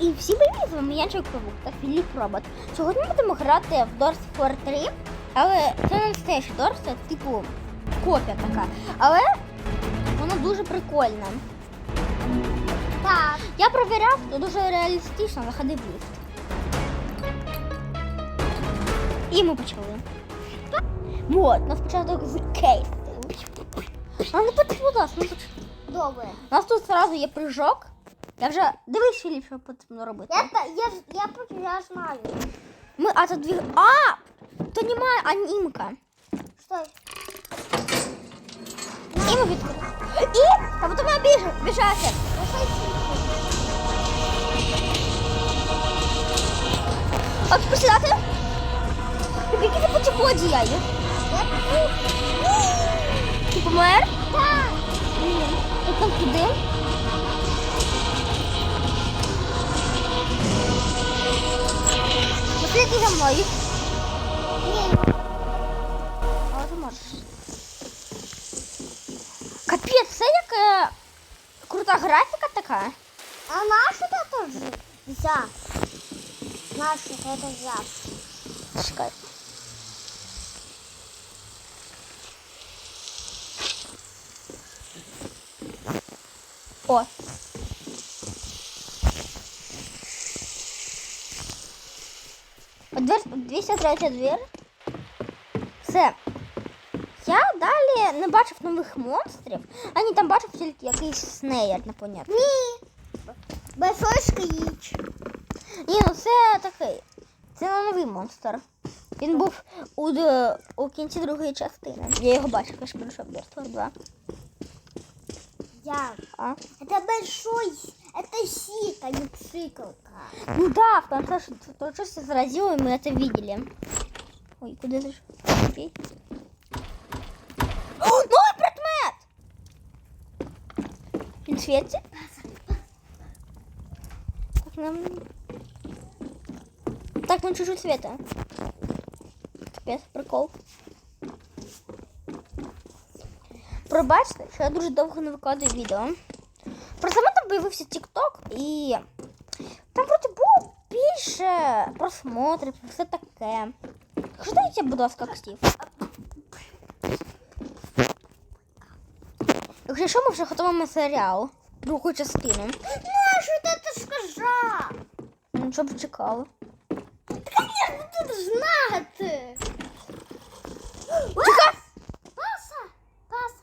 І всі привіт, з вами Янчик Крук та Філіп Робот. Сьогодні ми будемо грати в Doors 4 3, але це не настоящий Doors, це типу копія така. Але вона дуже прикольна. Так, Я перевіряв, то дуже реалістично заходив в ліфт. І ми почали. Вот, нас початок з кейс. А не потрібно, ну поч- добре. У нас тут сразу є прыжок. Я вже дивись, Філіп, що потрібно робити. Я, я, я, я знаю. Ми отодвиг... А! То немає анімка. Стой. І ми відкрили. І! Та потім я біжу, біжати. От посідати. Які ти потіході яю? Ти помер? Так. Ти там туди? Послідки за мною. Ні. Але ти можеш. Капець, це як е, крута графіка така. А нашу ти теж взяв? Нашу ти теж взяв. Чекай. О. От Двер, 203 двір. Все. Я далі не бачив нових монстрів, а ні, там бачив тільки якийсь снеєр, непонятно. Ні. Большой скріч. Ні, ну це такий. Це не новий монстр. Він був у, у кінці другої частини. Я його бачив, я ж пройшов Дорствор 2. Я. А? Это большой, это сика, не цикалка. Ну да, потому что то что все заразило, и мы это видели. Ой, куда же? Окей. О, новый предмет! Він світить? Так, нам... Так, ну чуть-чуть света. Капець, прикол. Пробачте, що я дуже довго не викладаю відео. Появився TikTok і там вроді було більше просмотрів, все таке. Ждайте, будь ласка, актив. Якщо ми вже готуємо серіал, другу частину. Нашу ти це сказав? Ну, щоб чекали. Конечно, тут знати. Тихо! Паса, паса,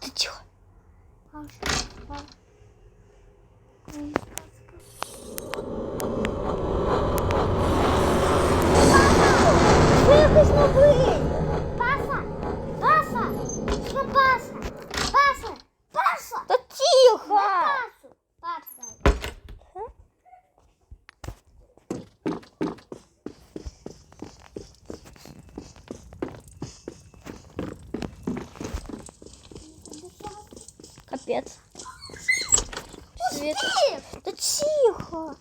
Ти тихо. паса, паса. Ви якийсь новий! Паса, паса, що паса, паса, паса. Та тихо! Пасу, паса. Капець. Світ. Ти, Та тихо!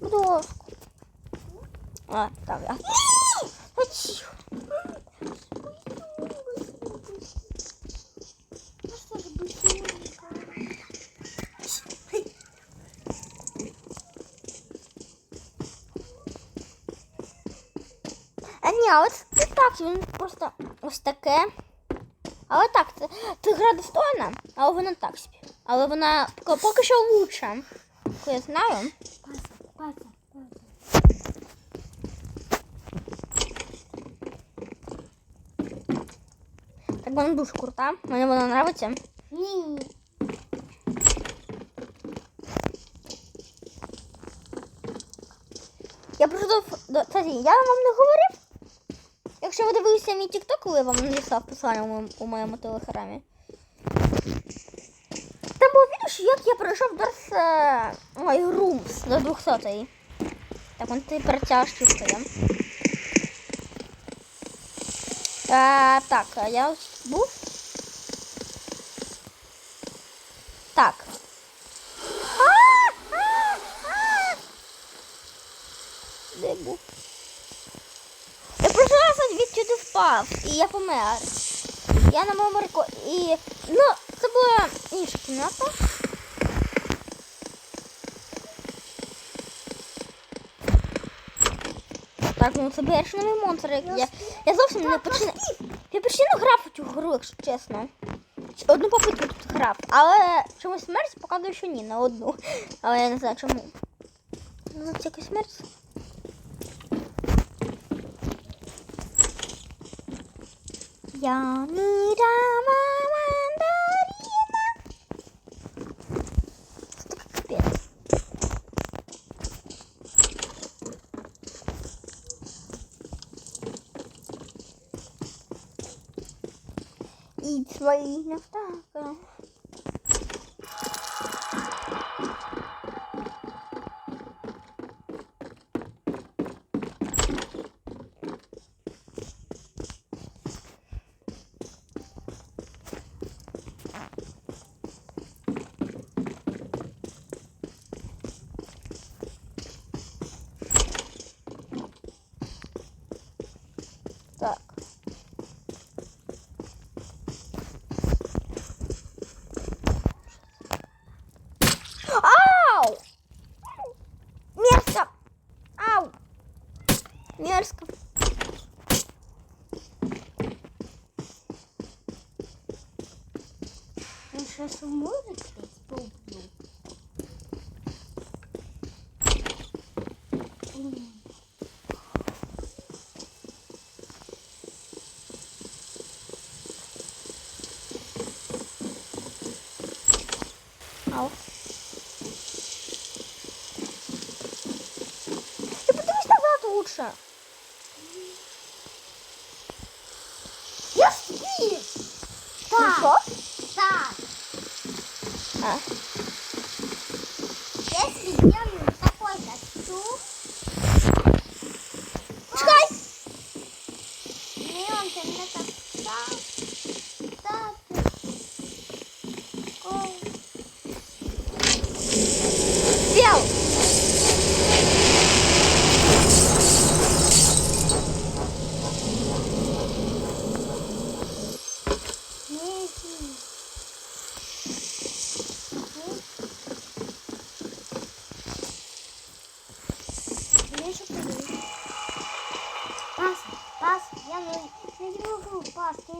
Будь ласка. А, так, я. Та тихо. Ну що ж, быстренько. А ні, а от це так, він просто ось таке. Але так, це, це гра достойна, але вона так собі. Але вона поки, що лучша. Я знаю. Так вона дуже крута. Мені вона подобається. Ні, Я просто кстати, я вам не говорив. Якщо ви дивилися мій TikTok, коли я вам надіслав посилання у моєму телеграмі. Там було відео, що як я пройшов Дарс ой, Rooms до 200 Так, вон тепер ця штучка є. Е, так, а я був. Так. А! А! А! Де був? Я просто раз відсюди впав, і я помер. Я на моєму реко... І... Ну, це була інша кімната. Так, ну це перший новий монстр. як Я, я зовсім не починаю. Я постійно грав у цю гру, якщо чесно. Одну попитку тут грав. Але чомусь смерть показує, що ні, на одну. Але я не знаю чому. Ну, це якась смерть. Я міра мандарина. Це так капець. І свої нафтака. Так. Я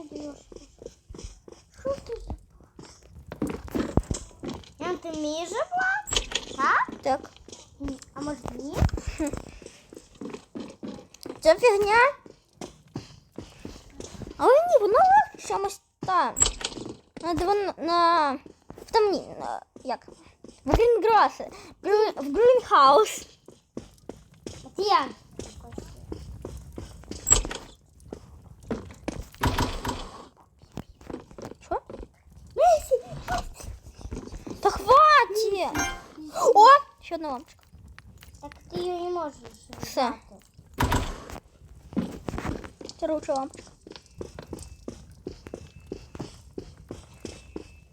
пас, ты идешь. Что ты за пас? Ян, ты вмієш же пас? Так? Так. Ні. А може ні? Це фігня. Але ні, воно легше чомусь там. На, двон- на, в там ні, на, як? В Грінграс. В Грінхаус. От я. Хватить! О! Ще одна лампочка. Так ти її не можеш. Все. Короче, лампочка.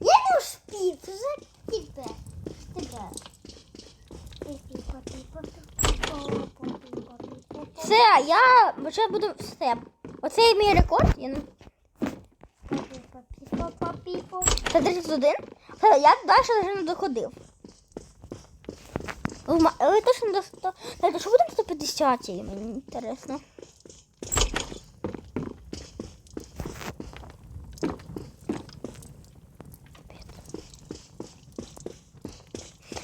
Я не успів, за тебе. Тебе. Все, я вже буду все. Оцей мій рекорд. Я. Це 31. Все, я далі вже не доходив. В ма- Але точно до 100. Так, що буде на 150 мені інтересно.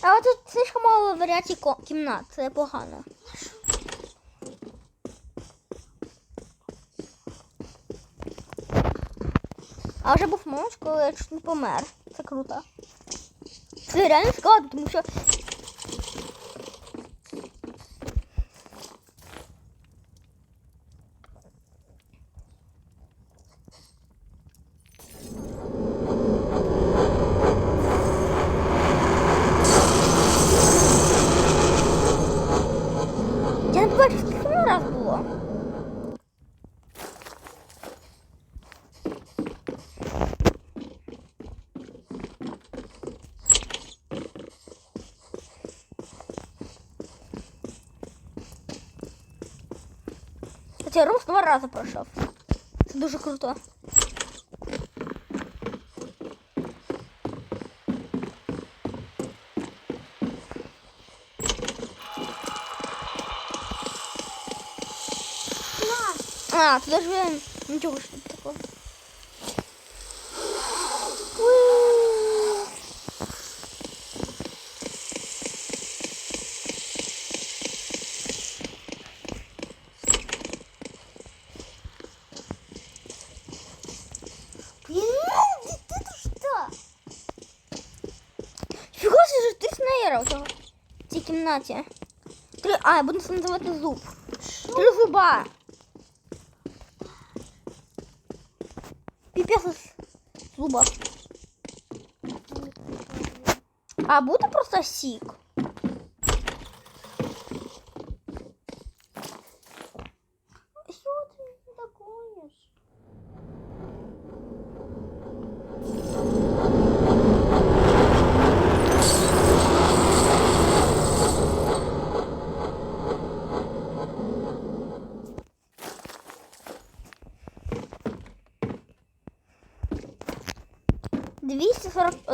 А от тут слишком мало варіацій кімнат, це погано. А вже був момент, коли я чуть не помер. Це круто. Це реально складно, тому що. Я не бачу, скільки воно раз було. Хоча Рус два рази пройшов. Це дуже круто. А, тут даже ничего что такого. Блин, Фіга ж ти снейра у цього в цій кімнаті. Три, а, я буду це називати зуб. Три зуба. Піпець із зуба. А буде просто сік.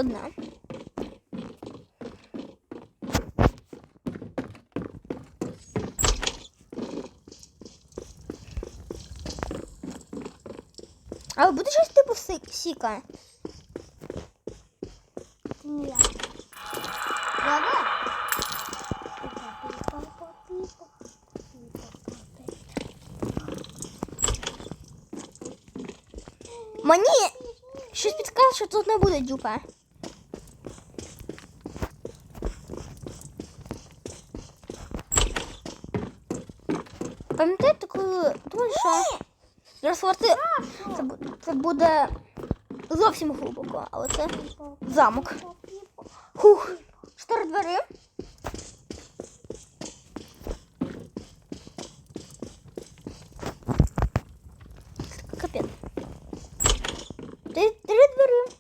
Одна. Але буде щось типу сіка. Нет. Давай. Мені щось підказує, що тут не буде дюпа. Пам'ятаєте, коли думаю, що розсварти це, це буде зовсім глибоко, але це замок. Хух, чотири двері. Капець. Три, три двері.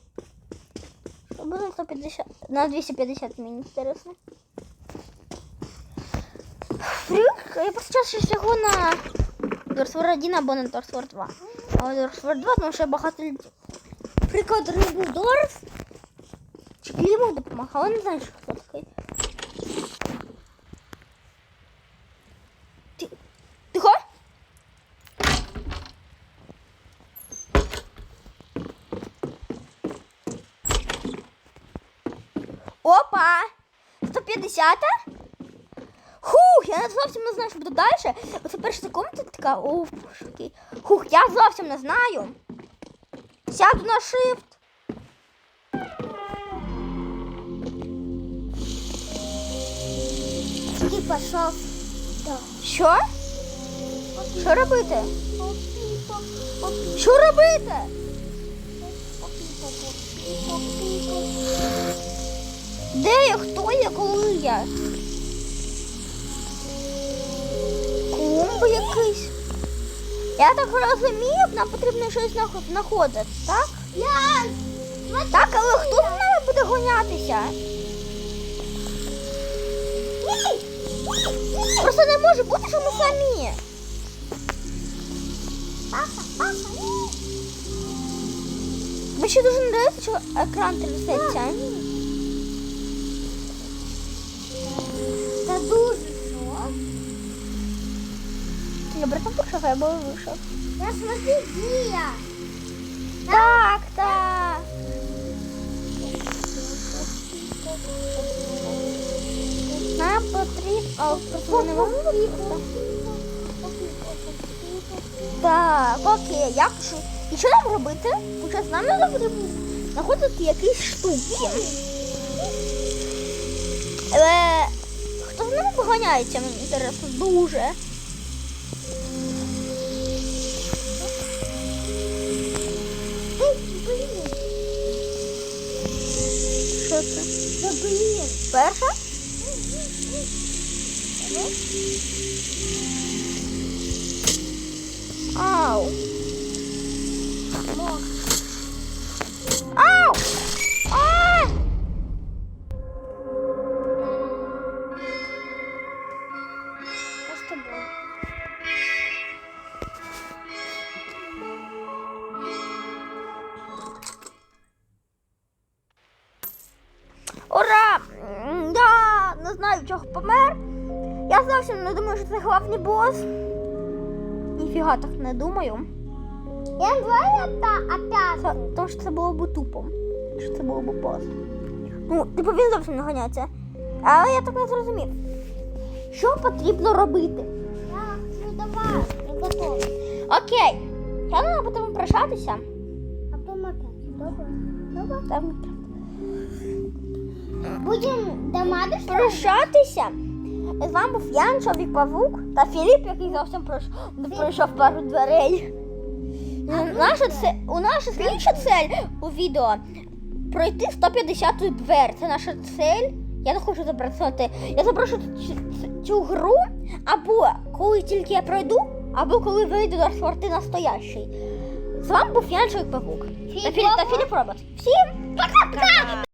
Що буде 150? На 250 мені інтересно. Фрик, я просто чаще всього на Дорсвор 1 або на Дорсвор 2. А Дорсвор 2, тому що багато людей. Приклад рибу Дорс. Чи йому допомагав, але не знаю, що хто такий. Ти... Тихо? Опа! 150? Я зовсім не знаю, що буде далі. Оце перша секунда така, о, окей. Хух, я зовсім не знаю. Сяду на shift. Пошел. Да. Що? Що робити? Що робити? Де я? Хто я? Коли я? Клумби якийсь. Я так розумію, нам потрібно щось знаходити, так? Так, але хто за нами буде гонятися? Просто не може бути, що ми самі. Мені ще дуже не подобається, що екран трясеться. Я братом пішов, я був вийшов. Я смотри, где я? Так, так. Нам потрібно. Просто не. Так, окей, я пишу. І що нам робити? Зараз нам треба потрібно знаходити якісь штуки. Але хто з нами поганяється, мені інтересно, дуже. Це? да блін. Перша? Ау. Ау! Ура! Я не знаю, чого помер. Я зовсім не думаю, що це головний бос. ніфіга так не думаю. Я не знаю, опя- опять. Тому що це було б тупо. Що це було б просто. Ну, типу він зовсім не ганяється. Але я так не зрозумів. Що потрібно робити? Так, ну давай, я готова. Окей. Я не будемо прощатися. А потом опять. Добре. Добре. Будем домадиш? прощатися. З вами був Ян, чоловік Павук та Філіп, який зовсім пройш- пройшов пару дверей. Наша це, у наша слідча цель у відео пройти 150 двер. Це наша цель. Я не хочу запрацювати. Я запрошу цю, гру або коли тільки я пройду, або коли вийду до сорти настоящий. З вами був Ян Чоловік Павук. Та Філіп Робот. Всім пока-пока!